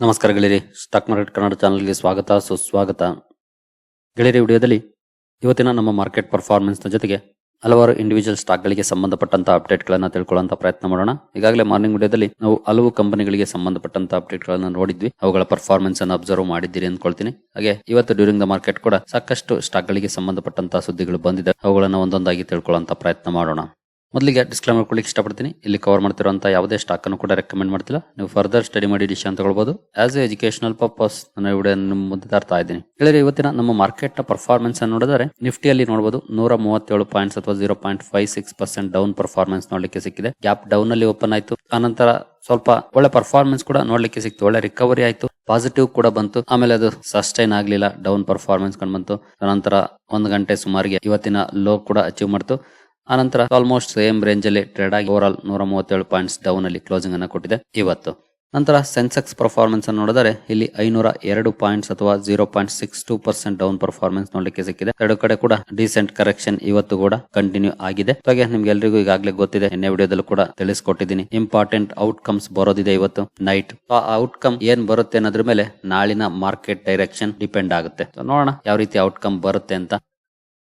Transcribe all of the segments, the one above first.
ನಮಸ್ಕಾರ ಗೆಳೆಯರಿ, stock market Kannada ಚಾನಲ್ಗೆ ಸ್ವಾಗತ, ಸುಸ್ವಾಗತ. ಗೆಳೆಯರಿ, ವಿಡಿಯೋದಲ್ಲಿ ಇವತ್ತಿನ ನಮ್ಮ ಮಾರ್ಕೆಟ್ ಪರ್ಫಾರ್ಮೆನ್ಸ್ನ ಜೊತೆಗೆ ಹಲವಾರು ಇಂಡಿವಿಜುವಲ್ ಸ್ಟಾಕ್ಗಳಿಗೆ ಸಂಬಂಧಪಟ್ಟಂತ ಅಪ್ಡೇಟ್ಗಳನ್ನು ತಿಳ್ಕೊಳ್ಳುವಂತ ಪ್ರಯತ್ನ ಮಾಡೋಣ. ಈಗಾಗಲೇ ಮಾರ್ನಿಂಗ್ ವಿಡಿಯೋದಲ್ಲಿ ನಾವು ಹಲವು ಕಂಪನಿಗಳಿಗೆ ಸಂಬಂಧಪಟ್ಟಂತ ಅಪ್ಡೇಟ್ಗಳನ್ನು ನೋಡಿದ್ವಿ. ಅವುಗಳ ಪರ್ಫಾರ್ಮೆನ್ಸ್ ಅನ್ನು ಅಬ್ಸರ್ವ್ ಮಾಡಿದ್ದೀರಿ ಅಂದ್ಕೊಳ್ತೀನಿ. ಹಾಗೆ ಇವತ್ತು ಡ್ಯೂರಿಂಗ್ ದ ಮಾರ್ಕೆಟ್ ಕೂಡ ಸಾಕಷ್ಟು ಸ್ಟಾಕ್ಗಳಿಗೆ ಸಂಬಂಧಪಟ್ಟಂತ ಸುದ್ದಿಗಳು ಬಂದಿದೆ. ಅವುಗಳನ್ನು ಒಂದೊಂದಾಗಿ ತಿಳ್ಕೊಳ್ಳುವಂತ ಪ್ರಯತ್ನ ಮಾಡೋಣ. ಮೊದಲಿಗೆ ಡಿಸ್ಕ್ಲೈಮರ್ ಕೊಡ್ಲಿಕ್ಕೆ ಇಷ್ಟಪಡ್ತೀನಿ. ಇಲ್ಲಿ ಕವರ್ ಮಾಡ್ತಿರುವಂತಹ ಯಾವುದೇ ಸ್ಟಾಕ್ ಅನ್ನು ಕೂಡ ರೆಕಮೆಂಡ್ ಮಾಡ್ತಿಲ್ಲ. ನೀವು ಫರ್ದರ್ ಸ್ಟಡಿ ಮಾಡಿ ಡಿಸಿಷನ್ ತಗೊಳ್ಬಹುದು ಆಸ್ ಎ ಎಜುಕೇಶನಲ್ ಪರ್ಪಸ್ ನಾನು ವಿಡಿಯೋ ಮುಂದೆ ತರ್ತಾ ಇದ್ದೀನಿ. ಹೇಳಿದ್ರೆ ಇವತ್ತಿನ ನಮ್ಮ ಮಾರ್ಕೆಟ್ನ ಪರ್ಫಾರ್ಮೆನ್ಸ್ ಅನ್ನು ನೋಡಿದರೆ ನಿಫ್ಟಿಯಲ್ಲಿ ನೋಡಬಹುದು ನೂರ ಮೂವತ್ತೇಳು ಪಾಯಿಂಟ್ಸ್ ಅಥವಾ zero point five six percent down performance ನೋಡಲಿಕ್ಕೆ ಸಿಕ್ಕಿದೆ. ಗ್ಯಾಪ್ ಡೌನ್ ಅಲ್ಲಿ ಓಪನ್ ಆಯಿತು. ಆನಂತರ ಸ್ವಲ್ಪ ಒಳ್ಳೆ ಪರ್ಫಾರ್ಮೆನ್ಸ್ ಕೂಡ ನೋಡ್ಲಿಕ್ಕೆ ಸಿಕ್ತು. ಒಳ್ಳೆ ರಿಕವರಿ ಆಯ್ತು. ಪಾಸಿಟಿವ್ ಕೂಡ ಬಂತು. ಆಮೇಲೆ ಅದು ಸಸ್ಟೈನ್ ಆಗ್ಲಿಲ್ಲ. ಡೌನ್ ಪರ್ಫಾರ್ಮೆನ್ಸ್ ಕಂಡು ಬಂತು. ನಂತರ ಒಂದು ಗಂಟೆ ಸುಮಾರಿಗೆ ಇವತ್ತಿನ ಲೋ ಕೂಡ ಅಚೀವ್ ಮಾಡ್ತು. ಆನಂತರ ಆಲ್ಮೋಸ್ಟ್ ಸೇಮ್ ರೇಂಜ್ ಅಲ್ಲಿ ಟ್ರೇಡ್ ಆಗಿ ಓವರ್ ಆಲ್ ನೂರ ಮೂವತ್ತೇಳು ಪಾಯಿಂಟ್ಸ್ ಡೌನ್ ಅಲ್ಲಿ ಕ್ಲೋಸಿಂಗ್ ಅನ್ನು ಕೊಟ್ಟಿದೆ ಇವತ್ತು. ನಂತರ ಸೆನ್ಸೆಕ್ಸ್ ಪರ್ಫಾರ್ಮೆನ್ಸ್ ಅನ್ನು ನೋಡಿದರೆ ಇಲ್ಲಿ ಐನೂರ ಎರಡು ಪಾಯಿಂಟ್ಸ್ ಅಥವಾ zero point six two percent down performance ನೋಡಲಿಕ್ಕೆ ಸಿಕ್ಕಿದೆ. ಎರಡು ಕಡೆ ಕೂಡ ಡಿಸೆಂಟ್ ಕರೆಕ್ಷನ್ ಇವತ್ತು ಕೂಡ ಕಂಟಿನ್ಯೂ ಆಗಿದೆ. ಹಾಗೆ ನಿಮ್ಗೆ ಎಲ್ರಿಗೂ ಈಗಾಗಲೇ ಗೊತ್ತಿದೆ ಎನ್ನೆ ವಿಡಿಯೋದಲ್ಲೂ ಕೂಡ ತಿಳಿಸ್ಕೊಟ್ಟಿದ್ದೀನಿ. ಇಂಪಾರ್ಟೆಂಟ್ ಔಟ್ಕಮ್ಸ್ ಬರೋದಿದೆ ಇವತ್ತು ನೈಟ್ ಆ ಔಟ್ಕಮ್ ಏನ್ ಬರುತ್ತೆ ಅನ್ನೋದ್ರ ಮೇಲೆ ನಾಳಿನ ಮಾರ್ಕೆಟ್ ಡೈರೆಕ್ಷನ್ ಡಿಪೆಂಡ್ ಆಗುತ್ತೆ. ನೋಡೋಣ ಯಾವ ರೀತಿ ಔಟ್ಕಮ್ ಬರುತ್ತೆ ಅಂತ.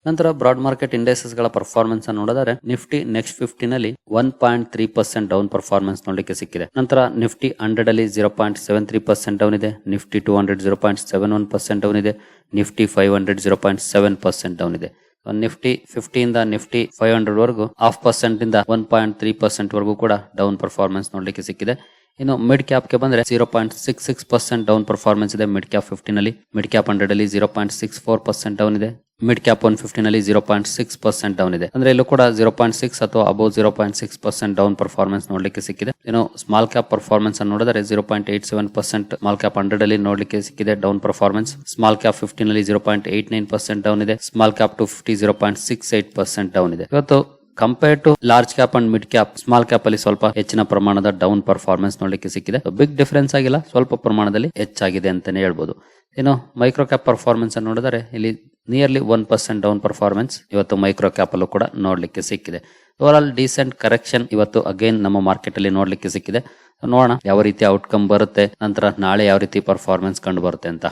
ನಂತರ ಬ್ರಾಡ್ ಮಾರ್ಕೆಟ್ ಇಂಡೆಕ್ಸಸ್ಗಳ ಪರ್ಫಾರ್ಮೆನ್ಸ್ ಅನ್ನು ನೋಡಿದರೆ ನಿಫ್ಟಿ ನೆಕ್ಸ್ಟ್ ಫಿಫ್ಟಿ ನಲ್ಲಿ one point three percent down performance ನೋಡಲಿಕ್ಕೆ ಸಿಕ್ಕಿದೆ. ನಂತರ ನಿಫ್ಟಿ ಹಂಡ್ರೆಡ್ ಅಲ್ಲಿ zero point seven three percent down ಇದೆ. Nifty two hundred zero point seven one percent down ಇದೆ. Nifty five hundred zero point seven percent down ಇದೆ. ನಿಫ್ಟಿ ಫಿಫ್ಟಿಯಿಂದ nifty five hundred ವರೆಗೂ ಹಾಫ್ ಪರ್ಸೆಂಟ್ ಇಂದ ಒನ್ ಪಾಯಿಂಟ್ ತ್ರೀ ಪರ್ಸೆಂಟ್ ವರೆಗೂ ಕೂಡ down performance ನೋಡಲಿಕ್ಕೆ ಸಿಕ್ಕಿದೆ. ಇನ್ನು ಮಿಡ್ ಕ್ಯಾಪ್ಗೆ ಬಂದ್ರೆ zero point six six percent down performance ಇದೆ. ಮಿಡ್ ಕ್ಯಾಪ್ ಫಿಫ್ಟಿನಲ್ಲಿ ಮಿಡ್ ಕ್ಯಾಪ್ ಹಂಡ್ರೆಡ್ ಅಲ್ಲಿ zero point six four percent down ಇದೆ. ಮಿಡ್ ಕ್ಯಾಪ್ ಒನ್ ಫಿಫ್ಟಿ ನಲ್ಲಿ zero point six percent down ಇದೆ. ಅಂದ್ರೆ ಇಲ್ಲೂ ಕೂಡ ಜೀರೋ ಪಾಯಿಂಟ್ ಸಿಕ್ಸ್ ಅಥವಾ above zero point six percent down performance ನೋಡ್ಲಿಕ್ಕೆ ಸಿಕ್ಕಿದೆ. ಏನೋ ಸ್ಮಾಲ್ ಕ್ಯಾಪ್ ಪರ್ಫಾರ್ಮೆನ್ಸ್ ಅನ್ನು ನೋಡಿದರೆ zero point eight seven percent small cap hundred ಅಲ್ಲಿ ನೋಡ್ಲಿಕ್ಕೆ ಸಿಕ್ಕಿದೆ down performance small cap fifty ನಲ್ಲಿ zero point eight nine percent down ಇದೆ. Small cap two fifty zero point six eight percent down ಇದೆ. ಇವತ್ತು compare to large cap and mid cap small cap ಅಲ್ಲಿ ಸ್ವಲ್ಪ ಹೆಚ್ಚಿನ ಪ್ರಮಾಣದ ಡೌನ್ ಪರ್ಫಾರ್ಮೆನ್ಸ್ ನೋಡ್ಲಿಕ್ಕೆ ಸಿಕ್ಕಿದೆ. ಬಿಗ್ ಡಿಫರೆನ್ಸ್ ಆಗಿಲ್ಲ, ಸ್ವಲ್ಪ ಪ್ರಮಾಣದಲ್ಲಿ ಹೆಚ್ಚಾಗಿದೆ ಅಂತಾನೆ ಹೇಳ್ಬೋದು. ಏನೋ ಮೈಕ್ರೋ ಕ್ಯಾಪ್ ಪರ್ಫಾರ್ಮೆನ್ಸ್ ಅನ್ನು ನೋಡಿದರೆ ಇಲ್ಲಿ nearly one percent down performance ಇವತ್ತು ಮೈಕ್ರೋ ಕ್ಯಾಪಲ್ಲು ಕೂಡ ನೋಡಲಿಕ್ಕೆ ಸಿಕ್ಕಿದೆ. ಓವರ್ ಆಲ್ ಡೀಸೆಂಟ್ ಕರೆಕ್ಷನ್ ಇವತ್ತು ಅಗೈನ್ ನಮ್ಮ ಮಾರ್ಕೆಟ್ ಅಲ್ಲಿ ನೋಡ್ಲಿಕ್ಕೆ ಸಿಕ್ಕಿದೆ. ನೋಡೋಣ ಯಾವ ರೀತಿ ಔಟ್ಕಮ್ ಬರುತ್ತೆ, ನಂತರ ನಾಳೆ ಯಾವ ರೀತಿ ಪರ್ಫಾರ್ಮೆನ್ಸ್ ಕಂಡು ಬರುತ್ತೆ ಅಂತ.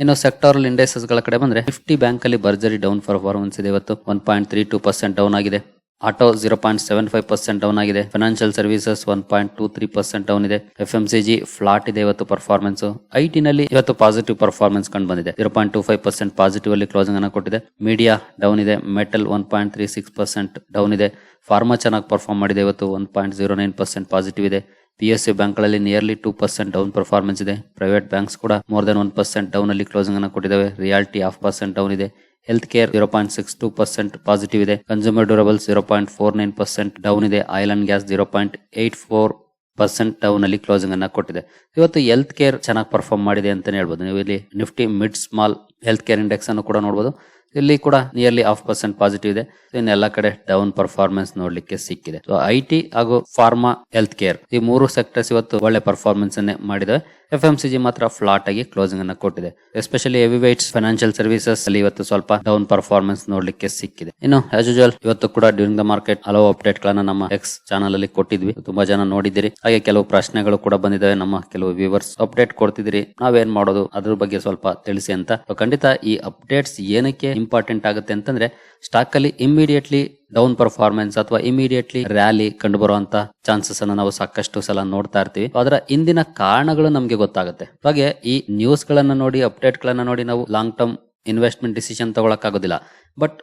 ಇನ್ನು ಸೆಕ್ಟೋರಲ್ ಇಂಡೈಸಸ್ಗಳ ಕಡೆ ಬಂದ್ರೆ ಫಿಫ್ಟಿ ಬ್ಯಾಂಕ್ ಅಲ್ಲಿ ಭರ್ಜರಿ ಡೌನ್ ಪರ್ಫಾರ್ಮೆನ್ಸ್ ಇದೆ ಇವತ್ತು. One point three two percent down ಆಗಿದೆ. Auto zero point seven five percent down ಆಗಿದೆ. Financial services one point two three percent down ಇದೆ. F M C G flat ಇದೆ ಇವತ್ತು ಪರ್ಫಾರ್ಮೆನ್ಸ್ ಐ ಟಿ ನಲ್ಲಿ ಇವತ್ತು positive performance ಕಂಡು ಬಂದಿದೆ. Zero point two five percent positive ಅಲ್ಲಿ closing ಅನ್ನು ಕೊಟ್ಟಿದೆ. ಮೀಡಿಯಾ ಡೌನ್ ಇದೆ. Metal one point three six percent down ಇದೆ. ಫಾರ್ಮಾ ಚೆನ್ನಾಗಿ ಪರ್ಫಾರ್ಮ್ ಮಾಡಿದೆ ಇವತ್ತು. One point zero nine percent positive ಇದೆ. ಪಿ ಎಸ್ ಸಿ ಬ್ಯಾಂಕ್ಗಳಲ್ಲಿ nearly two percent down performance ಇದೆ. ಪ್ರೈವೇಟ್ ಬ್ಯಾಂಕ್ಸ್ ಕೂಡ more than one percent down ಅಲ್ಲಿ ಕ್ಲೋಸಿಂಗ್ ಅನ್ನು ಕೊಟ್ಟಿದ್ದಾವೆ. ರಿಯಾಲಿಟಿ ಹಾಫ್ ಪರ್ಸೆಂಟ್ ಡೌನ್ ಇದೆ. Health care zero point six two percent positive ಇದೆ. Consumer durable zero point four nine percent down ಇದೆ. Oil and gas zero point eight four percent down ಅಲ್ಲಿ closing ಅನ್ನ ಕೊಟ್ಟಿದೆ. ಇವತ್ತು health care ಚೆನ್ನಾಗಿ perform ಮಾಡಿದೆ ಅಂತಾನೆ ಹೇಳ್ಬೋದು. ನೀವು ಇಲ್ಲಿ nifty mid small health care index ಅನ್ನು ಕೂಡ ನೋಡಬಹುದು ಇಲ್ಲಿ ಕೂಡ ನಿಯರ್ಲಿ ಹಾಫ್ ಪರ್ಸೆಂಟ್ ಪಾಸಿಟಿವ್ ಇದೆ. ಇನ್ನೆಲ್ಲ ಕಡೆ ಡೌನ್ ಪರ್ಫಾರ್ಮೆನ್ಸ್ ನೋಡ್ಲಿಕ್ಕೆ ಸಿಕ್ಕಿದೆ. ಸೊ ಐ ಟಿ ಹಾಗೂ ಫಾರ್ಮಾ ಹೆಲ್ತ್ ಕೇರ್ ಈ ಮೂರು ಸೆಕ್ಟರ್ಸ್ ಇವತ್ತು ಒಳ್ಳೆ ಪರ್ಫಾರ್ಮೆನ್ಸ್ ಅನ್ನೇ ಮಾಡಿದೆ ಎಫ್ ಎಂ ಸಿ ಮಾತ್ರ ಫ್ಲಾಟ್ ಆಗಿ ಕ್ಲೋಸಿಂಗ್ ಅನ್ನ ಕೊಟ್ಟಿದೆ. Especially heavy weights financial services ಅಲ್ಲಿ ಇವತ್ತು ಸ್ವಲ್ಪ ಡೌನ್ ಪರ್ಫಾರ್ಮೆನ್ಸ್ ನೋಡ್ಲಿಕ್ಕೆ ಸಿಕ್ಕಿದೆ. ಇನ್ನು ಆಸ್ ಯೂಶುವಲ್ ಇವತ್ತು ಕೂಡ ಡ್ಯೂರಿಂಗ್ ದ ಮಾರ್ಕೆಟ್ ಹಲವು ಅಪ್ಡೇಟ್ ಗಳನ್ನ ನಮ್ಮ ಎಕ್ಸ್ ಚಾನಲ್ ಅಲ್ಲಿ ಕೊಟ್ಟಿದ್ವಿ. ತುಂಬಾ ಜನ ನೋಡಿದಿರಿ ಹಾಗೆ ಕೆಲವು ಪ್ರಶ್ನೆಗಳು ಕೂಡ ಬಂದಿದ್ದಾವೆ. ನಮ್ಮ ಕೆಲವು ವ್ಯೂವರ್ಸ್ ಅಪ್ಡೇಟ್ ಕೊಡ್ತಿದ್ರಿ ನಾವೇನ್ ಮಾಡೋದು? ಅದ್ರ ಬಗ್ಗೆ ಸ್ವಲ್ಪ ತಿಳಿಸಿ ಅಂತ. ಖಂಡಿತ ಈ ಅಪ್ಡೇಟ್ಸ್ ಏನಕ್ಕೆ ಇಂಪಾರ್ಟೆಂಟ್ ಆಗುತ್ತೆ ಅಂತಂದ್ರೆ ಸ್ಟಾಕ್ ಅಲ್ಲಿ ಇಮಿಡಿಯೇಟ್ಲಿ ಡೌನ್ ಪರ್ಫಾರ್ಮೆನ್ಸ್ ಅಥವಾ ಇಮಿಡಿಯೇಟ್ಲಿ ರ್ಯಾಲಿ ಕಂಡು ಬರುವಂತ ಚಾನ್ಸಸ್ ಅನ್ನ ನಾವು ಸಾಕಷ್ಟು ಸಲ ನೋಡ್ತಾ ಇರ್ತೀವಿ. ಅದರ ಇಂದಿನ ಕಾರಣಗಳು ನಮಗೆ ಗೊತ್ತಾಗುತ್ತೆ. ಹಾಗೆ ಈ ನ್ಯೂಸ್ ಗಳನ್ನ ನೋಡಿ ಅಪ್ಡೇಟ್ ಗಳನ್ನ ನೋಡಿ ನಾವು ಲಾಂಗ್ ಟರ್ಮ್ ಇನ್ವೆಸ್ಟ್ಮೆಂಟ್ ಡಿಸಿಷನ್ ತಗೊಳಕ್ ಆಗೋದಿಲ್ಲ ಬಟ್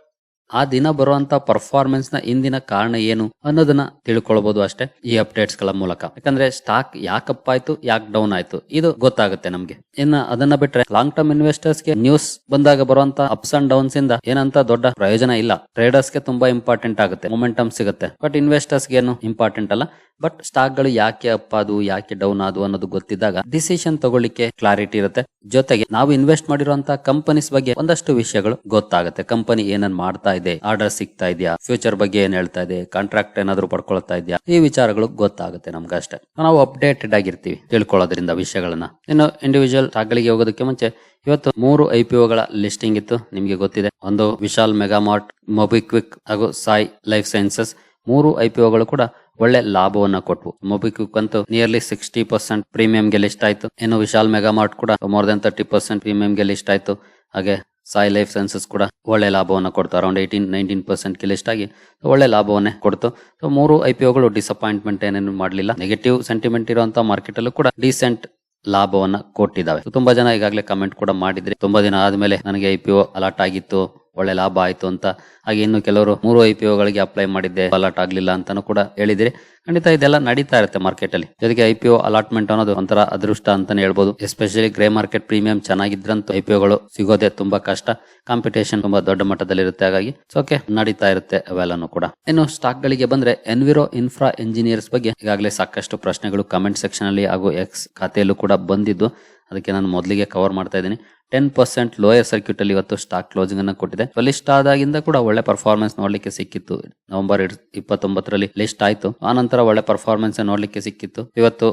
ಆ ದಿನ ಬರುವಂತ ಪರ್ಫಾರ್ಮೆನ್ಸ್ನ ಇಂದಿನ ಕಾರಣ ಏನು ಅನ್ನೋದನ್ನ ತಿಳ್ಕೊಳ್ಬಹುದು ಅಷ್ಟೇ ಈ ಅಪ್ಡೇಟ್ಸ್ಗಳ ಮೂಲಕ. ಯಾಕಂದ್ರೆ ಸ್ಟಾಕ್ ಯಾಕಪ್ ಆಯ್ತು ಯಾಕೆ ಡೌನ್ ಆಯ್ತು, ಇದು ಗೊತ್ತಾಗುತ್ತೆ ನಮ್ಗೆ. ಇನ್ನ ಅದನ್ನ ಬಿಟ್ರೆ ಲಾಂಗ್ ಟರ್ಮ್ ಇನ್ವೆಸ್ಟರ್ಸ್ಗೆ ನ್ಯೂಸ್ ಬಂದಾಗ ಬರುವಂತ ಅಪ್ಸ್ ಅಂಡ್ ಡೌನ್ಸ್ ಇಂದ ಏನಂತ ದೊಡ್ಡ ಪ್ರಯೋಜನ ಇಲ್ಲ. ಟ್ರೇಡರ್ಸ್ಗೆ ತುಂಬಾ ಇಂಪಾರ್ಟೆಂಟ್ ಆಗುತ್ತೆ ಮೊಮೆಂಟಮ್ ಸಿಗುತ್ತೆ. ಬಟ್ ಇನ್ವೆಸ್ಟರ್ಸ್ಗೆ ಏನು ಇಂಪಾರ್ಟೆಂಟ್ ಅಲ್ಲ. ಬಟ್ ಸ್ಟಾಕ್ಗಳು ಯಾಕೆ ಅಪ್ ಅದು ಯಾಕೆ ಡೌನ್ ಆದು ಅನ್ನೋದು ಗೊತ್ತಿದ್ದಾಗ ಡಿಸಿಷನ್ ತಗೊಳ್ಳಿಕ್ಕೆ ಕ್ಲಾರಿಟಿ ಇರುತ್ತೆ. ಜೊತೆಗೆ ನಾವು ಇನ್ವೆಸ್ಟ್ ಮಾಡಿರುವಂತಹ ಕಂಪನೀಸ್ ಬಗ್ಗೆ ಒಂದಷ್ಟು ವಿಷಯಗಳು ಗೊತ್ತಾಗುತ್ತೆ. ಕಂಪನಿ ಏನನ್ ಮಾಡ್ತಾ ಇದೆ. ಆರ್ಡರ್ ಸಿಗ್ತಾ ಇದೆಯಾ? ಫ್ಯೂಚರ್ ಬಗ್ಗೆ ಏನ್ ಹೇಳ್ತಾ ಇದೆ ಕಾಂಟ್ರಾಕ್ಟ್ ಏನಾದ್ರು ಪಡ್ಕೊಳ್ತಾ ಇದೆಯಾ? ಈ ವಿಚಾರಗಳು ಗೊತ್ತಾಗುತ್ತೆ ನಮ್ಗೆ ಅಷ್ಟೇ ನಾವು ಅಪ್ಡೇಟೆಡ್ ಆಗಿರ್ತೀವಿ ತಿಳ್ಕೊಳ್ಳೋದ್ರಿಂದ ವಿಷಯಗಳನ್ನ. ಇನ್ನು ಇಂಡಿವಿಜುವಲ್ ಸ್ಟಾಕ್ಗಳಿಗೆ ಹೋಗೋದಕ್ಕೆ ಮುಂಚೆ ಇವತ್ತು ಮೂರು ಐ ಪಿ ಒಗಳ ಲಿಸ್ಟಿಂಗ್ ಇತ್ತು, ನಿಮಗೆ ಗೊತ್ತಿದೆ. ಒಂದು ವಿಶಾಲ್ ಮೆಗಾಮಾರ್ಟ್ ಮೊಬಿಕ್ವಿಕ್ ಹಾಗೂ ಸಾಯಿ ಲೈಫ್ ಸೈನ್ಸಸ್ ಮೂರು ಐ ಪಿ ಒಗಳು ಕೂಡ ಒಳ್ಳೆ ಲಾಭವನ್ನ ಕೊಟ್ವು. ಮೊಬಿಕ್ವಿಕ್ ಅಂತೂ ನಿಯರ್ಲಿ ಸಿಕ್ಸ್ಟಿ ಪರ್ಸೆಂಟ್ ಪ್ರೀಮಿಯಂಗೆ ಲಿಸ್ಟ್ ಆಯ್ತು. ಇನ್ನು ವಿಶಾಲ್ ಮೆಗಾಮಾರ್ಟ್ ಕೂಡ ಮೋರ್ ದನ್ ತರ್ಟಿ ಪರ್ಸೆಂಟ್ ಪ್ರೀಮಿಯಂಗೆ ಲಿಸ್ಟ್ ಆಯ್ತು. ಹಾಗೆ ಸಾಯಿ ಲೈಫ್ ಸೈನ್ಸಸ್ ಕೂಡ ಒಳ್ಳೆ ಲಾಭವನ್ನು ಕೊಡ್ತು. ಅರೌಂಡ್ ಏಯ್ಟೀನ್ ನೈನ್ಟೀನ್ ಪರ್ಸೆಂಟ್ ಕಿಲಿಸ್ಟ್ ಆಗಿ ಒಳ್ಳೆ ಲಾಭವನ್ನೇ ಕೊಡ್ತು. ಸೊ ಮೂರು ಐ ಪಿ ಒಗಳು ಡಿಸಪಾಯಿಂಟ್ಮೆಂಟ್ ಏನೇನು ಮಾಡಲಿಲ್ಲ. ನೆಗೆಟಿವ್ ಸೆಂಟಿಮೆಂಟ್ ಇರುವಂತಹ ಮಾರ್ಕೆಟ್ ಅಲ್ಲೂ ಕೂಡ ಡಿಸೆಂಟ್ ಲಾಭವನ್ನ ಕೊಟ್ಟಿದ್ದಾವೆ. ತುಂಬಾ ಜನ ಈಗಾಗಲೇ ಕಮೆಂಟ್ ಕೂಡ ಮಾಡಿದ್ರೆ. ತುಂಬಾ ದಿನ ಆದ್ಮೇಲೆ ನನಗೆ ಐ ಪಿ ಒ ಅಲಾಟ್ ಆಗಿತ್ತು. ಒಳ್ಳೆ ಲಾಭ ಆಯ್ತು ಅಂತ. ಹಾಗೆ ಇನ್ನು ಕೆಲವರು ಮೂರು ಐ ಪಿ ಒಗಳಿಗೆ ಅಪ್ಲೈ ಮಾಡಿದ್ದೆ ಅಲಾಟ್ ಆಗ್ಲಿಲ್ಲ ಅಂತಾನು ಕೂಡ ಹೇಳಿದಿರಿ. ಖಂಡಿತ ಇದೆಲ್ಲ ನಡೀತಾ ಇರುತ್ತೆ ಮಾರ್ಕೆಟ್ ಅಲ್ಲಿ. ಜೊತೆಗೆ ಐ ಪಿ ಒ ಅಲಾಟ್ಮೆಂಟ್ ಅನ್ನೋದು ಒಂಥರ ಅದೃಷ್ಟ ಅಂತಾನೆ ಹೇಳ್ಬೋದು. ಎಸ್ಪೆಷಲಿ ಗ್ರೇ ಮಾರ್ಕೆಟ್ ಪ್ರೀಮಿಯಂ ಚೆನ್ನಾಗಿದ್ರಂತೂ ಐ ಪಿ ಒಗಳು ಸಿಗೋದೇ ತುಂಬಾ ಕಷ್ಟ. ಕಾಂಪಿಟೇಷನ್ ತುಂಬಾ ದೊಡ್ಡ ಮಟ್ಟದಲ್ಲಿ ಇರುತ್ತೆ ಹಾಗಾಗಿ ಓಕೆ ನಡೀತಾ ಇರುತ್ತೆ ಅವೆಲ್ಲನೂ ಕೂಡ. ಇನ್ನು ಸ್ಟಾಕ್ ಗಳಿಗೆ ಬಂದ್ರೆ ಎನ್ವಿರೋ ಇನ್ಫ್ರಾ ಇಂಜಿನಿಯರ್ಸ್ ಬಗ್ಗೆ ಈಗಾಗಲೇ ಸಾಕಷ್ಟು ಪ್ರಶ್ನೆಗಳು ಕಮೆಂಟ್ ಸೆಕ್ಷನ್ ಅಲ್ಲಿ ಹಾಗೂ ಎಕ್ಸ್ ಖಾತೆಯಲ್ಲೂ ಕೂಡ ಬಂದಿದ್ದು. ಅದಕ್ಕೆ ನಾನು ಮೊದಲಿಗೆ ಕವರ್ ಮಾಡ್ತಾ ಇದ್ದೀನಿ. ಟೆನ್ ಪರ್ಸೆಂಟ್ ಲೋಯರ್ ಸರ್ಕ್ಯೂಟ್ ಅಲ್ಲಿ ಇವತ್ತು ಸ್ಟಾಕ್ ಕ್ಲೋಸಿಂಗ್ ಅನ್ನು ಕೊಟ್ಟಿದೆ. ಲಿಸ್ಟ್ ಆದಾಗಿಂದ ಕೂಡ ಒಳ್ಳೆ ಪರ್ಫಾರ್ಮೆನ್ಸ್ ನೋಡ್ಲಿಕ್ಕೆ ಸಿಕ್ಕಿತ್ತು. ನವೆಂಬರ್ ಇಪ್ಪತ್ತೊಂಬತ್ತರಲ್ಲಿ ಲಿಸ್ಟ್ ಆಯ್ತು. ಆ ನಂತರ ಒಳ್ಳೆ ಪರ್ಫಾರ್ಮೆನ್ಸ್ ನೋಡ್ಲಿಕ್ಕೆ ಸಿಕ್ಕಿತ್ತು. ಇವತ್ತು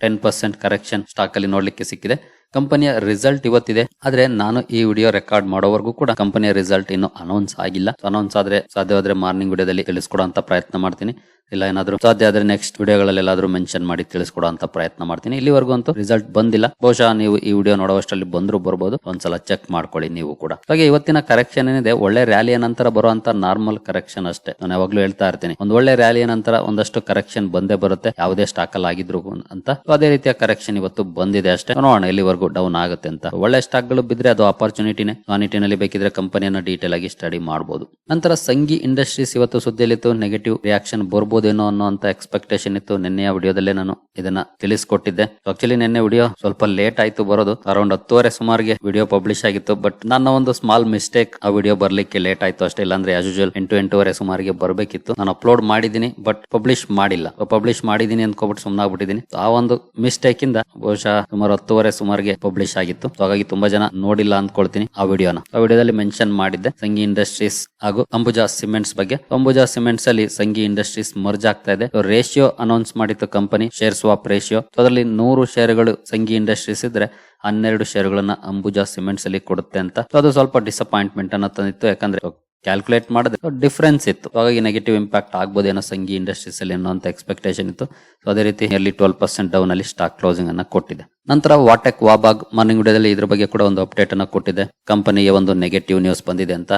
ಟೆನ್ ಪರ್ಸೆಂಟ್ ಕರೆಕ್ಷನ್ ಸ್ಟಾಕ್ ಅಲ್ಲಿ ನೋಡ್ಲಿಕ್ಕೆ ಸಿಕ್ಕಿದೆ. ಕಂಪನಿಯ ರಿಸಲ್ಟ್ ಇವತ್ತಿದೆ. ಆದ್ರೆ ನಾನು ಈ ವಿಡಿಯೋ ರೆಕಾರ್ಡ್ ಮಾಡೋವರೆಗೂ ಕೂಡ ಕಂಪನಿಯ ರಿಸಲ್ಟ್ ಇನ್ನು ಅನೌನ್ಸ್ ಆಗಿಲ್ಲ. ಅನೌನ್ಸ್ ಆದ್ರೆ ಸಾಧ್ಯವಾದ್ರೆ ಮಾರ್ನಿಂಗ್ ವಿಡಿಯೋದಲ್ಲಿ ತಿಳಿಸ್ಕೊಡೋ ಪ್ರಯತ್ನ ಮಾಡ್ತೀನಿ. ಇಲ್ಲ ಏನಾದ್ರು ಸಾಧ್ಯ ಆದ್ರೆ ನೆಕ್ಸ್ಟ್ ವಿಡಿಯೋಗಳಲ್ಲಿ ಎಲ್ಲಾದ್ರೂ ಮೆನ್ಷನ್ ಮಾಡಿ ತಿಳಿಸ್ಕೊಡೋ ಅಂತ ಪ್ರಯತ್ನ ಮಾಡ್ತೀನಿ. ಇಲ್ಲಿವರೆಗೂ ಅಂತೂ ರಿಸಲ್ಟ್ ಬಂದಿಲ್ಲ. ಬಹುಶಃ ನೀವು ಈ ವಿಡಿಯೋ ನೋಡುವಷ್ಟರಲ್ಲಿ ಬಂದ್ರು ಬರ್ಬೋದು. ಒಂದ್ಸಲ ಚೆಕ್ ಮಾಡ್ಕೊಳ್ಳಿ ನೀವು ಕೂಡ. ಹಾಗೆ ಇವತ್ತಿನ ಕರೆಕ್ಷನ್ ಏನಿದೆ, ಒಳ್ಳೆ ರ್ಯಾಲಿಯ ನಂತರ ಬರುವಂತ ನಾರ್ಮಲ್ ಕರೆಕ್ಷನ್ ಅಷ್ಟೇ. ನಾನು ಯಾವಾಗ್ಲೂ ಹೇಳ್ತಾ ಇರ್ತೀನಿ, ಒಂದು ಒಳ್ಳೆ ರ್ಯಾಲಿಯ ನಂತರ ಒಂದಷ್ಟು ಕರೆಕ್ಷನ್ ಬಂದೇ ಬರುತ್ತೆ. ಯಾವುದೇ ಸ್ಟಾಕ್ ಅಲ್ಲಿ ಆಗಿದ್ರು ಅಂತ. ಅದೇ ರೀತಿಯ ಕರೆಕ್ಷನ್ ಇವತ್ತು ಬಂದಿದೆ ಅಷ್ಟೇ. ನೋಡೋಣ ಇಲ್ಲಿವರೆಗೂ ಡೌನ್ ಆಗುತ್ತೆ ಅಂತ. ಒಳ್ಳೆ ಸ್ಟಾಕ್ಗಳು ಬಿದ್ರೆ ಅದು ಆಪರ್ಚುನಿಟಿನೇ ಆ ನಿಟ್ಟಿನಲ್ಲಿ ಬೇಕಿದ್ರೆ ಕಂಪನಿಯನ್ನ ಡೀಟೇಲ್ ಆಗಿ ಸ್ಟಡಿ ಮಾಡಬಹುದು ನಂತರ ಸಂಗಿ ಇಂಡಸ್ಟ್ರೀಸ್ ಇವತ್ತು ಸುದ್ದಿಯಲ್ಲಿತ್ತು. ನೆಗೆಟಿವ್ ರಿಯಾಕ್ಷನ್ ಬರ್ಬೋದೇನೋ ಅನ್ನೋ ಎಕ್ಸ್ಪೆಕ್ಟೇಷನ್ ಇತ್ತು. ನಿನ್ನೆಯ ವಿಡಿಯೋದಲ್ಲೇ ನಾನು ಇದನ್ನ ತಿಳಿಸ್ಕೊಟ್ಟಿದ್ದೆ. ಆಕ್ಚುಲಿ ನಿನ್ನೆ ವಿಡಿಯೋ ಸ್ವಲ್ಪ ಲೇಟ್ ಆಯ್ತು ಬರೋದು. ಅರೌಂಡ್ ಹತ್ತುವರೆ ಸುಮಾರಿಗೆ ವಿಡಿಯೋ ಪಬ್ಲಿಷ್ ಆಗಿತ್ತು. ಬಟ್ ನನ್ನ ಒಂದು ಸ್ಮಾಲ್ ಮಿಸ್ಟೇಕ್ ಆ ವಿಡಿಯೋ ಬರ್ಲಿಕ್ಕೆ ಲೇಟ್ ಆಯ್ತು ಅಷ್ಟೇ. ಇಲ್ಲಾಂದ್ರೆ ಆಸ್ ಯೂಶಲ್ ಎಂಟು ಎಂಟೂವರೆ ಸುಮಾರಿಗೆ ಬರಬೇಕಿತ್ತು. ನಾನು ಅಪ್ಲೋಡ್ ಮಾಡಿದೀನಿ ಬಟ್ ಪಬ್ಲಿಷ್ ಮಾಡಿಲ್ಲ. ಪಬ್ಲಿಷ್ ಮಾಡಿದ್ದೀನಿ ಅನ್ಕೊಬಿಟ್ಟು ಸುಮ್ಮನಾಗ್ಬಿಟ್ಟಿದ್ದೀನಿ ಆ ಒಂದು ಮಿಸ್ಟೇಕ್ ಇಂದ ಬಹುಶಃ ಸುಮಾರು ಹತ್ತುವರೆ ಸುಮಾರಿಗೆ ಪಬ್ಲಿಷ್ ಆಗಿತ್ತು. ಹಾಗಾಗಿ ತುಂಬಾ ಜನ ನೋಡಿಲ್ಲ ಅನ್ಕೊಳ್ತೀನಿ ಆ ವಿಡಿಯೋನ. ಆ ವಿಡಿಯೋದಲ್ಲಿ ಮೆನ್ಷನ್ ಮಾಡಿದ್ದೆ ಸಂಗಿ ಇಂಡಸ್ಟ್ರೀಸ್ ಹಾಗೂ ಅಂಬುಜಾ ಸಿಮೆಂಟ್ಸ್ ಬಗ್ಗೆ. ಅಂಬುಜಾ ಸಿಮೆಂಟ್ಸ್ ಅಲ್ಲಿ ಸಂಗಿ ಇಂಡಸ್ಟ್ರೀಸ್ ಮರ್ಜ್ ಆಗ್ತಾ ಇದೆ. ರೇಷಿಯೋ ಅನೌನ್ಸ್ ಮಾಡಿತ್ತು ಕಂಪನಿ ಶೇರ್ ಸ್ವಾಪ್ ರೇಷಿಯೋ ಅದರಲ್ಲಿ ನೂರು ಶೇರ್ಗಳು ಸಂಗಿ ಇಂಡಸ್ಟ್ರೀಸ್ ಇದ್ರೆ ಹನ್ನೆರಡು ಶೇರ್ಗಳನ್ನ ಅಂಬುಜಾ ಸಿಮೆಂಟ್ಸ್ ಅಲ್ಲಿ ಕೊಡುತ್ತೆ ಅಂತ. ಅದು ಸ್ವಲ್ಪ ಡಿಸಪಾಯಿಂಟ್ಮೆಂಟ್ ಅನ್ನ ತಂದಿತ್ತು. ಯಾಕಂದ್ರೆ ಕ್ಯಾಲ್ಕುಲೇಟ್ ಮಾಡಿದ್ರೆ ಡಿಫ್ರೆನ್ಸ್ ಇತ್ತು. ಹಾಗಾಗಿ ನೆಗೆಟಿವ್ ಇಂಪ್ಯಾಕ್ಟ್ ಆಗ್ಬೋದೇನೋ ಸಂಗಿ ಇಂಡಸ್ಟ್ರೀಸ್ ಅಲ್ಲಿ ಅನ್ನೋಂತ ಎಕ್ಸ್ಪೆಕ್ಟೇಷನ್ ಇತ್ತು. ಸೊ ಅದೇ ರೀತಿ ನಿಯರ್ಲಿ ಟ್ವೆಲ್ ಪರ್ಸೆಂಟ್ ಡೌನ್ ಅಲ್ಲಿ ಸ್ಟಾಕ್ ಕ್ಲೋಸಿಂಗ್ ಅನ್ನ ಕೊಟ್ಟಿದೆ. ನಂತರ ವಾಟೆಕ್ ವಾಬಾಗ್ ಮಾರ್ನಿಂಗ್ ವಿಡಿಯೋದಲ್ಲಿ ಇದ್ರ ಬಗ್ಗೆ ಕೂಡ ಒಂದು ಅಪ್ಡೇಟ್ ಅನ್ನ ಕೊಟ್ಟಿದೆ. ಕಂಪನಿಗೆ ಒಂದು ನೆಗೆಟಿವ್ ನ್ಯೂಸ್ ಬಂದಿದೆ ಅಂತ.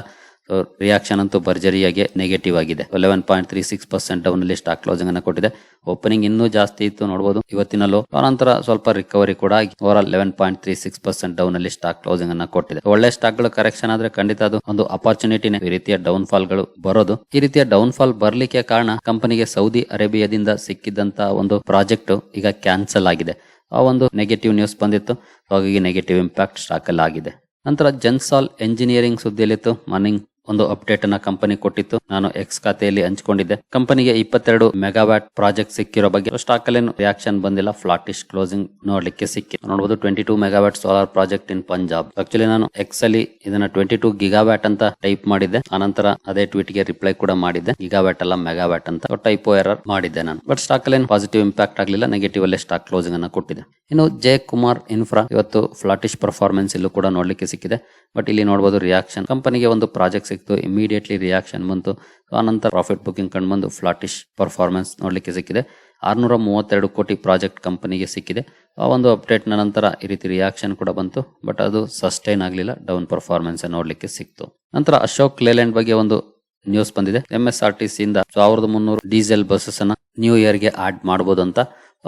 ರಿಯಾಕ್ಷನ್ ಅಂತೂ ಭರ್ಜರಿಯಾಗಿ ನೆಗೆಟಿವ್ ಆಗಿದೆ. Eleven point three six percent down ಅಲ್ಲಿ ಸ್ಟಾಕ್ ಕ್ಲೋಸಿಂಗ್ ಅನ್ನು ಕೊಟ್ಟಿದೆ. ಓಪನಿಂಗ್ ಇನ್ನೂ ಜಾಸ್ತಿ ಇತ್ತು ನೋಡಬಹುದು ಇವತ್ತಿನಲ್ಲೂ ನಂತರ ಸ್ವಲ್ಪ ರಿಕವರಿ ಕೂಡ ಆಗಿ over eleven point three six percent down ಅಲ್ಲಿ ಸ್ಟಾಕ್ ಕ್ಲೋಸಿಂಗ್ ಅನ್ನು ಕೊಟ್ಟಿದೆ. ಒಳ್ಳೆ ಸ್ಟಾಕ್ಗಳು ಕರೆಕ್ಷನ್ ಆದ್ರೆ ಖಂಡಿತ ಅದು ಒಂದು ಅಪರ್ಚುನಿಟಿನೇ ಈ ರೀತಿಯ ಡೌನ್ ಫಾಲ್ಗಳು ಬರೋದು. ಈ ರೀತಿಯ ಡೌನ್ ಫಾಲ್ ಬರ್ಲಿಕ್ಕೆ ಕಾರಣ ಕಂಪನಿಗೆ ಸೌದಿ ಅರೇಬಿಯಾದಿಂದ ಸಿಕ್ಕಿದ್ದಂತ ಒಂದು ಪ್ರಾಜೆಕ್ಟ್ ಈಗ ಕ್ಯಾನ್ಸಲ್ ಆಗಿದೆ. ಆ ಒಂದು ನೆಗೆಟಿವ್ ನ್ಯೂಸ್ ಬಂದಿತ್ತು. ಹಾಗಾಗಿ ನೆಗೆಟಿವ್ ಇಂಪ್ಯಾಕ್ಟ್ ಸ್ಟಾಕ್ ಅಲ್ಲಿ ಆಗಿದೆ ನಂತರ ಜನ್ಸಾಲ್ ಎಂಜಿನಿಯರಿಂಗ್ ಸುದ್ದಿಯಲ್ಲಿತ್ತು. ಮಾರ್ನಿಂಗ್ ಒಂದು ಅಪ್ಡೇಟ್ ಅನ್ನ ಕಂಪನಿ ಕೊಟ್ಟಿತ್ತು. ನಾನು ಎಕ್ಸ್ ಖಾತೆಯಲ್ಲಿ ಹಂಚಿಕೊಂಡಿದ್ದೆ. ಕಂಪನಿಗೆ ಇಪ್ಪತ್ತೆರಡು ಮೆಗಾವ್ಯಾಟ್ ಪ್ರಾಜೆಕ್ಟ್ ಸಿಕ್ಕಿರೋ ಬಗ್ಗೆ ಸ್ಟಾಕ್ ಅಲ್ಲಿ ರಿಯಾಕ್ಷನ್ ಬಂದಿಲ್ಲ. ಫ್ಲಾಟಿಶ್ ಕ್ಲೋಸಿಂಗ್ ನೋಡ್ಲಿಕ್ಕೆ ಸಿಕ್ಕಿ. ನೋಡಬಹುದು twenty two megawatt solar project in Punjab actually ನಾನು ಎಕ್ಸ್ ಅಲ್ಲಿ ಇದನ್ನ ಟ್ವೆಂಟಿ ಟೂ ಗಿಗಾವ್ಯಾಟ್ ಅಂತ ಟೈಪ್ ಮಾಡಿದ್ದೆ. ಆನಂತರ ಅದೇ ಟ್ವೀಟ್ಗೆ ರಿಪ್ಲೈ ಕೂಡ ಮಾಡಿದ್ದೆ. ಗಿಗಾವ್ಯಾಟ್ ಅಲ್ಲ ಮೆಗಾವ್ಯಾಟ್ ಅಂತ. ಟೈಪ್ ಎರರ್ ಮಾಡಿದ್ದೆ ನಾನು. ಬಟ್ ಸ್ಟಾಕ್ ಅಲ್ಲಿ ಪಾಸಿಟಿವ್ ಇಂಪ್ಯಾಕ್ಟ್ ಆಗಲಿಲ್ಲ. ನೆಗೆಟಿವ್ ಅಲ್ಲೇ ಸ್ಟಾಕ್ ಕ್ಲೋಸಿಂಗ್ ಅನ್ನ ಕೊಟ್ಟಿದೆ ಇನ್ನು ಜೆ ಕುಮಾರ್ ಇನ್ಫ್ರಾ ಇವತ್ತು ಫ್ಲಾಟಿಶ್ ಪರ್ಫಾರ್ಮೆನ್ಸ್ ಇಲ್ಲೂ ಕೂಡ ನೋಡ್ಲಿಕ್ಕೆ ಸಿಕ್ಕಿದೆ. ಬಟ್ ಇಲ್ಲಿ ನೋಡಬಹುದು ರಿಯಾಕ್ಷನ್ ಕಂಪನಿಗೆ ಒಂದು ಪ್ರಾಜೆಕ್ಟ್ ಸಿಕ್ತು ಇಮಿಡಿಯೇಟ್ಲಿ ರಿಯಾಕ್ಷನ್ ಬಂತು. ಆನಂತರ ಪ್ರಾಫಿಟ್ ಬುಕಿಂಗ್ ಕಂಡು ಬಂದು ಫ್ಲಾಟಿಶ್ ಪರ್ಫಾರ್ಮೆನ್ಸ್ ನೋಡಲಿಕ್ಕೆ ಸಿಕ್ಕಿದೆ. ಆರ್ನೂರ ಮೂವತ್ತೆರಡು ಕೋಟಿ ಪ್ರಾಜೆಕ್ಟ್ ಕಂಪನಿಗೆ ಸಿಕ್ಕಿದೆ. ಆ ಒಂದು ಅಪ್ಡೇಟ್ ನಂತರ ಈ ರೀತಿ ರಿಯಾಕ್ಷನ್ ಕೂಡ ಬಂತು. ಬಟ್ ಅದು ಸಸ್ಟೈನ್ ಆಗಲಿಲ್ಲ ಡೌನ್ ಪರ್ಫಾರ್ಮೆನ್ಸ್ ನೋಡಲಿಕ್ಕೆ ಸಿಕ್ತು. ನಂತರ ಅಶೋಕ್ ಲೇಲ್ಯಾಂಡ್ ಬಗ್ಗೆ ಒಂದು ನ್ಯೂಸ್ ಬಂದಿದೆ. M S R T C ಇಂದ ಸಾವಿರದ ಮುನ್ನೂರು ಡೀಸೆಲ್ ಬಸ್ಸಸ್ ಅನ್ನ ನ್ಯೂ ಇಯರ್ಗೆ ಆಡ್ ಮಾಡಬಹುದು ಅಂತ.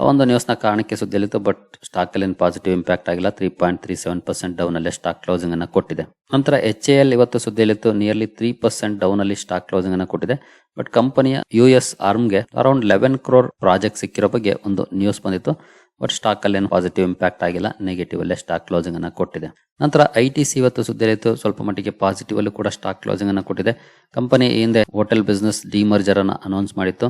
ಒಂದು ನ್ಯೂಸ್ನ ಕಾರಣಕ್ಕೆ ಸುದ್ದಿಯಲ್ಲಿತ್ತು, ಬಟ್ ಸ್ಟಾಕ್ ಅಲ್ಲಿ ಪಾಸಿಟಿವ್ ಇಂಪ್ಯಾಕ್ಟ್ ಆಗಿಲ್ಲ. Three point three seven percent down ಅಲ್ಲಿ ಸ್ಟಾಕ್ ಕ್ಲೋಸಿಂಗ್ ಅನ್ನು ಕೊಟ್ಟಿದೆ. ನಂತರ ಎಚ್ ಎಲ್ ಇವತ್ತು ಸುದ್ದಿಯಲ್ಲಿತ್ತು ನಿಯರ್ಲಿ ತ್ರೀ ಪರ್ಸೆಂಟ್ ಡೌನ್ ಅಲ್ಲಿ ಸ್ಟಾಕ್ ಕ್ಲೋಸಿಂಗ್ ಅನ್ನು ಕೊಟ್ಟಿದೆ. ಬಟ್ ಕಂಪನಿಯ ಯು ಎಸ್ ಆರ್ಮ್ಗೆ ಅರೌಂಡ್ ಲೆವೆನ್ ಕ್ರೋರ್ ಪ್ರಾಜೆಕ್ಟ್ ಸಿಕ್ಕಿರೋ ಬಗ್ಗೆ ಒಂದು ನ್ಯೂಸ್ ಬಂದಿತ್ತು. ಬಟ್ ಸ್ಟಾಕ್ ಅಲ್ಲಿ ಏನು ಪಾಸಿಟಿವ್ ಇಂಪ್ಯಾಕ್ಟ್ ಆಗಿಲ್ಲ ನೆಗೆಟಿವ್ ಅಲ್ಲೇ ಸ್ಟಾಕ್ ಕ್ಲೋಸಿಂಗ್ ಅನ್ನು ಕೊಟ್ಟಿದೆ. ನಂತರ ಐ ಟಿ ಸಿ ಇವತ್ತು ಸುದ್ದಿಯಲ್ಲಿತ್ತು, ಸ್ವಲ್ಪ ಮಟ್ಟಿಗೆ ಪಾಸಿಟಿವ್ ಅಲ್ಲೂ ಕೂಡ ಸ್ಟಾಕ್ ಕ್ಲೋಸಿಂಗ್ ಅನ್ನು ಕೊಟ್ಟಿದೆ. ಕಂಪನಿ ಹಿಂದೆ ಹೋಟೆಲ್ ಬಿಸ್ನೆಸ್ ಡಿಮರ್ಜರ್ ಅನ್ನು ಅನೌನ್ಸ್ ಮಾಡಿತ್ತು.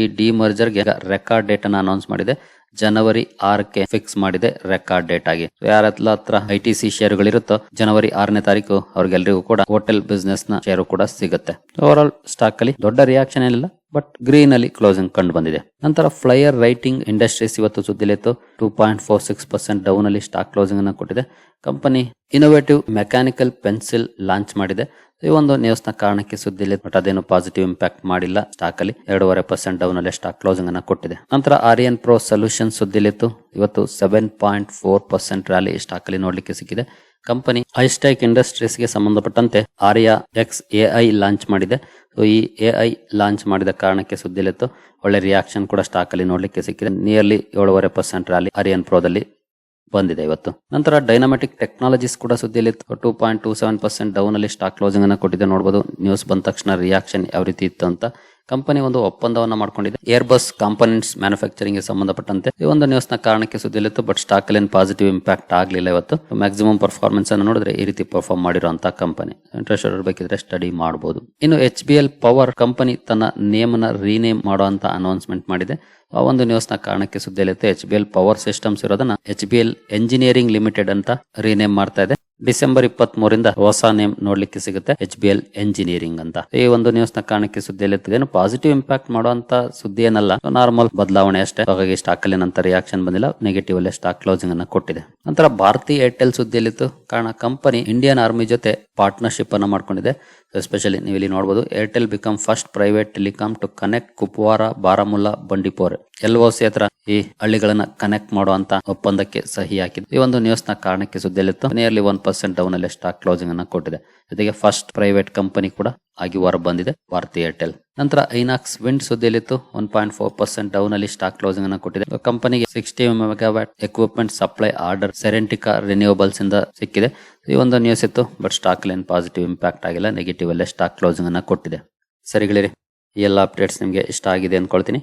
ಈ ಡಿ ಮರ್ಜರ್ಗೆ ರೆಕಾರ್ಡ್ ಡೇಟ್ ಅನ್ನ ಅನೌನ್ಸ್ ಮಾಡಿದೆ. ಜನವರಿ ಆರಕ್ಕೆ ಫಿಕ್ಸ್ ಮಾಡಿದೆ ರೆಕಾರ್ಡ್ ಡೇಟ್ ಆಗಿ. ಯಾರ ಹತ್ರ ಐ ಟಿ ಸಿ ಶೇರುಗಳಿರುತ್ತೋ ಜನವರಿ ಆರನೇ ತಾರೀಕು ಅವ್ರಿಗೆಲ್ಲರಿಗೂ ಕೂಡ ಹೋಟೆಲ್ ಬಿಸ್ನೆಸ್ನ ಶೇರು ಕೂಡ ಸಿಗುತ್ತೆ. ಓವರ್ ಆಲ್ ಸ್ಟಾಕ್ ಅಲ್ಲಿ ದೊಡ್ಡ ರಿಯಾಕ್ಷನ್ ಏನಿಲ್ಲ. ಬಟ್ ಗ್ರೀನ್ ಅಲ್ಲಿ ಕ್ಲೋಸಿಂಗ್ ಕಂಡು ಬಂದಿದೆ. ನಂತರ ಫ್ಲೈಯರ್ ರೈಟಿಂಗ್ ಇಂಡಸ್ಟ್ರೀಸ್ ಇವತ್ತು ಸುದ್ದಿಲಿತ್ತು two point four six percent down ಅಲ್ಲಿ ಸ್ಟಾಕ್ ಕ್ಲೋಸಿಂಗ್ ಅನ್ನು ಕೊಟ್ಟಿದೆ. Company innovative mechanical pencil launch ಮಾಡಿದೆ. ಈ ಒಂದು ನ್ಯೂಸ್ನ ಕಾರಣಕ್ಕೆ ಸುದ್ದಿಲಿ ಬಟ್ ಅದೇನು ಪಾಸಿಟಿವ್ ಇಂಪ್ಯಾಕ್ಟ್ ಮಾಡಿಲ್ಲ ಸ್ಟಾಕ್ ಅಲ್ಲಿ. ಎರಡೂವರೆ ಪರ್ಸೆಂಟ್ ಡೌನ್ ಅಲ್ಲಿ ಸ್ಟಾಕ್ ಕ್ಲೋಸಿಂಗ್ ಅನ್ನ ಕೊಟ್ಟಿದೆ. ನಂತರ ಆರಿಯನ್ ಪ್ರೋ ಸೊಲ್ಯೂಷನ್ ಸುದ್ದಿಲಿತ್ತು ಇವತ್ತು seven point four percent rally stock ಅಲ್ಲಿ ನೋಡ್ಲಿಕ್ಕೆ ಸಿಕ್ಕಿದೆ. ಕಂಪನಿ ಐಸ್ಟೈಕ್ ಇಂಡಸ್ಟ್ರೀಸ್ಗೆ ಸಂಬಂಧಪಟ್ಟಂತೆ ಆರ್ಯ ಎಕ್ಸ್ ಎಐ ಲಾಂಚ್ ಮಾಡಿದೆ. ಸೊ ಈ ಎಐ ಲಾಂಚ್ ಮಾಡಿದ ಕಾರಣಕ್ಕೆ ಸುದ್ದಿಲಿತ್ತು ಒಳ್ಳೆ ರಿಯಾಕ್ಷನ್ ಕೂಡ ಸ್ಟಾಕ್ ಅಲ್ಲಿ ನೋಡ್ಲಿಕ್ಕೆ ಸಿಕ್ಕಿದೆ. ನಿಯರ್ಲಿ ಏಳುವರೆ ಪರ್ಸೆಂಟ್ ರ್ಯಾಲಿ ಆರ್ಯನ್ ಪ್ರೋದಲ್ಲಿ ಬಂದಿದೆ ಇವತ್ತು. ನಂತರ ಡೈನಾಮೆಟಿಕ್ ಟೆಕ್ನಾಲಜೀಸ್ ಕೂಡ ಸುದ್ದಿಯಲ್ಲಿ two point two seven percent down ಅಲ್ಲಿ ಸ್ಟಾಕ್ ಕ್ಲೋಸಿಂಗ್ ಅನ್ನು ಕೊಟ್ಟಿದೆ. ನೋಡಬಹುದು ನ್ಯೂಸ್ ಬಂದ ತಕ್ಷಣ ರಿಯಾಕ್ಷನ್ ಯಾವ ರೀತಿ ಇತ್ತು ಅಂತ. ಕಂಪನಿ ಒಂದು ಒಪ್ಪಂದವನ್ನ ಮಾಡಿಕೊಂಡಿದೆ. ಏರ್ ಬಸ್ ಕಾಂಪನೆಂಟ್ಸ್ ಮ್ಯಾನುಫ್ಯಾಕ್ಚರಿಂಗ್ ಸಂಬಂಧಪಟ್ಟಂತೆ ಈ ಒಂದು ನ್ಯೂಸ್ನ ಕಾರಣಕ್ಕೆ ಸುದ್ದಿಲಿತ್ತು ಬಟ್ ಸ್ಟಾಕ್ ಅಲ್ಲಿ ಪಾಸಿಟಿವ್ ಇಂಪ್ಯಾಕ್ಟ್ ಆಗಲಿಲ್ಲ ಇವತ್ತು. ಮ್ಯಾಕ್ಸಿಮಮ್ ಪರ್ಫಾರ್ಮೆನ್ಸ್ ಅನ್ನು ನೋಡಿದ್ರೆ ಈ ರೀತಿ ಪರ್ಫಾರ್ಮ್ ಮಾಡಿರುವಂತಹ ಕಂಪನಿ. ಇಂಟ್ರೆಸ್ಟ್ ಇರಬೇಕಿದ್ರೆ ಸ್ಟಡಿ ಮಾಡಬಹುದು ಇನ್ನು H B L power company ತನ್ನ ನೇಮ್ನ ರೀನೇಮ್ ಮಾಡುವಂತ ಅನೌನ್ಸ್ಮೆಂಟ್ ಮಾಡಿದೆ. ಆ ಒಂದು ನ್ಯೂಸ್ನ ಕಾರಣಕ್ಕೆ ಸುದ್ದಿಯಲ್ಲಿತ್ತು H B L power systems ಇರೋದನ್ನ H B L engineering limited ಅಂತ ರೀನೇಮ್ ಮಾಡ್ತಾ ಇದೆ. ಡಿಸೆಂಬರ್ ಇಪ್ಪತ್ತ್ ಮೂರಿಂದ ಹೊಸ ನೇಮ್ ನೋಡ್ಲಿಕ್ಕೆ ಸಿಗುತ್ತೆ ಎಚ್ ಬಿ ಎಲ್ ಎಂಜಿನಿಯರಿಂಗ್ ಅಂತ. ಈ ಒಂದು ನ್ಯೂಸ್ನ ಕಾರಣಕ್ಕೆ ಏನು ಪಾಸಿಟಿವ್ ಇಂಪ್ಯಾಕ್ಟ್ ಮಾಡುವಂತ ಸುದ್ದಿ ಏನಲ್ಲ ನಾರ್ಮಲ್ ಬದಲಾವಣೆ ಅಷ್ಟೇ. ಹಾಗಾಗಿ ಸ್ಟಾಕ್ ಅಲ್ಲಿ ನಂತರ ರಿಯಾಕ್ಷನ್ ಬಂದಿಲ್ಲ ನೆಗೆಟಿವ್ ಅಲ್ಲೇ ಸ್ಟಾಕ್ ಕ್ಲೋಸಿಂಗ್ ಅನ್ನ ಕೊಟ್ಟಿದೆ. ನಂತರ ಭಾರತಿ ಏರ್ಟೆಲ್ ಸುದ್ದಿಯಲ್ಲಿತ್ತು, ಕಾರಣ ಕಂಪನಿ ಇಂಡಿಯನ್ ಆರ್ಮಿ ಜೊತೆ ಪಾರ್ಟ್ನರ್ಶಿಪ್ ಅನ್ನ ಮಾಡ್ಕೊಂಡಿದೆ. ಎಸ್ಪೆಷಲಿ ನೀವು ಇಲ್ಲಿ ನೋಡಬಹುದು Airtel become first private telecom to connect Kupwara Baramulla Bandipore L C ಹತ್ರ ಈ ಹಳ್ಳಿಗಳನ್ನ ಕನೆಕ್ಟ್ ಮಾಡುವಂತ ಒಪ್ಪಂದಕ್ಕೆ ಸಹಿ ಹಾಕಿದೆ. ಈ ಒಂದು ನ್ಯೂಸ್ನ ಕಾರಣಕ್ಕೆ ಸುದ್ದಿಯಲ್ಲಿತ್ತು. ನಿಯರ್ಲಿ ಒನ್ ಪರ್ಸೆಂಟ್ ಡೌನ್ ಅಲ್ಲಿ ಸ್ಟಾಕ್ ಕ್ಲೋಸಿಂಗ್ ಅನ್ನ ಕೊಟ್ಟಿದೆ. ಜೊತೆಗೆ ಫಸ್ಟ್ ಪ್ರೈವೇಟ್ ಕಂಪನಿ ಕೂಡ ಆಗಿ ಹೊರ ಬಂದಿದೆ, ಭಾರತಿ ಏರ್ಟೆಲ್ ನಂತರ INOX wind ಸುದ್ದಿಯಲ್ಲಿತ್ತು. One point four percent down ಅಲ್ಲಿ ಸ್ಟಾಕ್ ಕ್ಲೋಸಿಂಗ್ ಅನ್ನು ಕೊಟ್ಟಿದೆ. ಕಂಪನಿಗೆ sixty megawatt equipment supply order Serentica Renewables ಇಂದ ಸಿಕ್ಕಿದೆ. ಈ ಒಂದು ನ್ಯೂಸ್ ಇತ್ತು ಬಟ್ ಸ್ಟಾಕ್ ಲೈನ್ ಪಾಸಿಟಿವ್ ಇಂಪ್ಯಾಕ್ಟ್ ಆಗಿಲ್ಲ. ನೆಗೆಟಿವ್ ಅಲ್ಲೇ ಸ್ಟಾಕ್ ಕ್ಲೋಸಿಂಗ್ ಅನ್ನ ಕೊಟ್ಟಿದೆ. ಸರಿಗಳಿರಿ ಎಲ್ಲ ಅಪ್ಡೇಟ್ಸ್ ನಿಮಗೆ ಇಷ್ಟ ಆಗಿದೆ ಅನ್ಕೊಳ್ತೀನಿ.